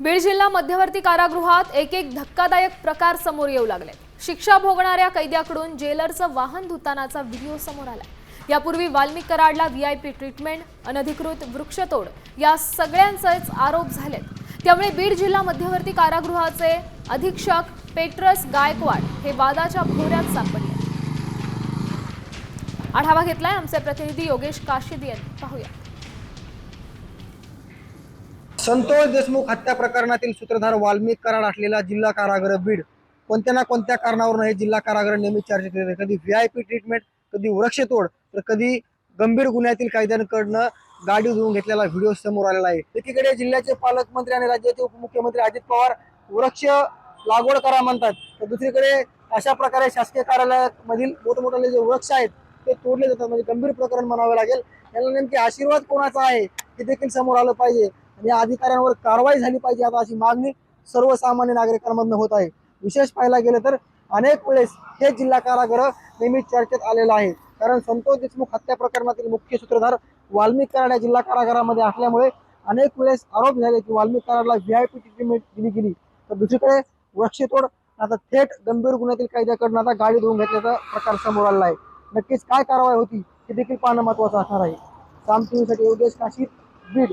बीड जिल्हा मध्यवर्ती कारागृहात एक एक धक्कादायक प्रकार समोर येऊ लागले. शिक्षा भोगणाऱ्या कैद्याकडून जेलरचं वाहन धुतानाचा व्हिडिओ समोर आला. यापूर्वी वाल्मिक कराडला पी ट्रीटमेंट अनधिकृत वृक्षतोड या सगळ्यांचेच आरोप झालेत. त्यामुळे बीड जिल्हा मध्यवर्ती कारागृहाचे अधीक्षक पेट्रस गायकवाड हे वादाच्या भोऱ्यात सापडले. आढावा घेतलाय आमचे प्रतिनिधी योगेश काशीद यांनी. पाहूया. संतोष देशमुख हत्या प्रकरणातील सूत्रधार वाल्मिक कराड असलेला जिल्हा कारागृह बीड. कोणत्या ना कोणत्या कारणावरून हे जिल्हा कारागृह नेहमी चर्चेत येते? कधी व्ही आय पी ट्रीटमेंट कधी वृक्षतोड तर कधी गंभीर गुन्ह्यातील कायद्यांकडनं गाडी धुवून घेतलेला व्हिडिओ समोर आलेला आहे. एकीकडे जिल्ह्याचे पालकमंत्री आणि राज्याचे उपमुख्यमंत्री अजित पवार वृक्ष लागवड करा म्हणतात. तर दुसरीकडे अशा प्रकारे शासकीय कार्यालयामधील मोठमोठाले जे वृक्ष आहेत ते तोडले जातात. म्हणजे गंभीर प्रकरण म्हणावे लागेल. याला नेमके आशीर्वाद कोणाचा आहे हे देखील समोर आलं पाहिजे. आणि या अधिकाऱ्यांवर कारवाई झाली पाहिजे आता अशी मागणी सर्वसामान्य नागरिकांमधनं होत आहे. विशेष पाहायला गेलं तर अनेक वेळेस हे जिल्हा कारागृह नेहमी चर्चेत आलेलं आहे. कारण संतोष देशमुख हत्या प्रकरणातील मुख्य सूत्रधार वाल्मिक कराड या जिल्हा कारागृहामध्ये असल्यामुळे अनेक वेळेस आरोप झाले की वाल्मिक कराडला पी ट्रीटमेंट दिली गेली. तर दुसरीकडे वृक्षतोड आता थेट गंभीर गुन्ह्यातील कायद्याकडून आता गाडी धुवून घेतल्याचा प्रकार समोर आलेला आहे. नक्कीच काय कारवाई होती हे देखील पाहणं महत्वाचं असणार आहे. साम टीव्हीसाठी योगेश काशीद बीड.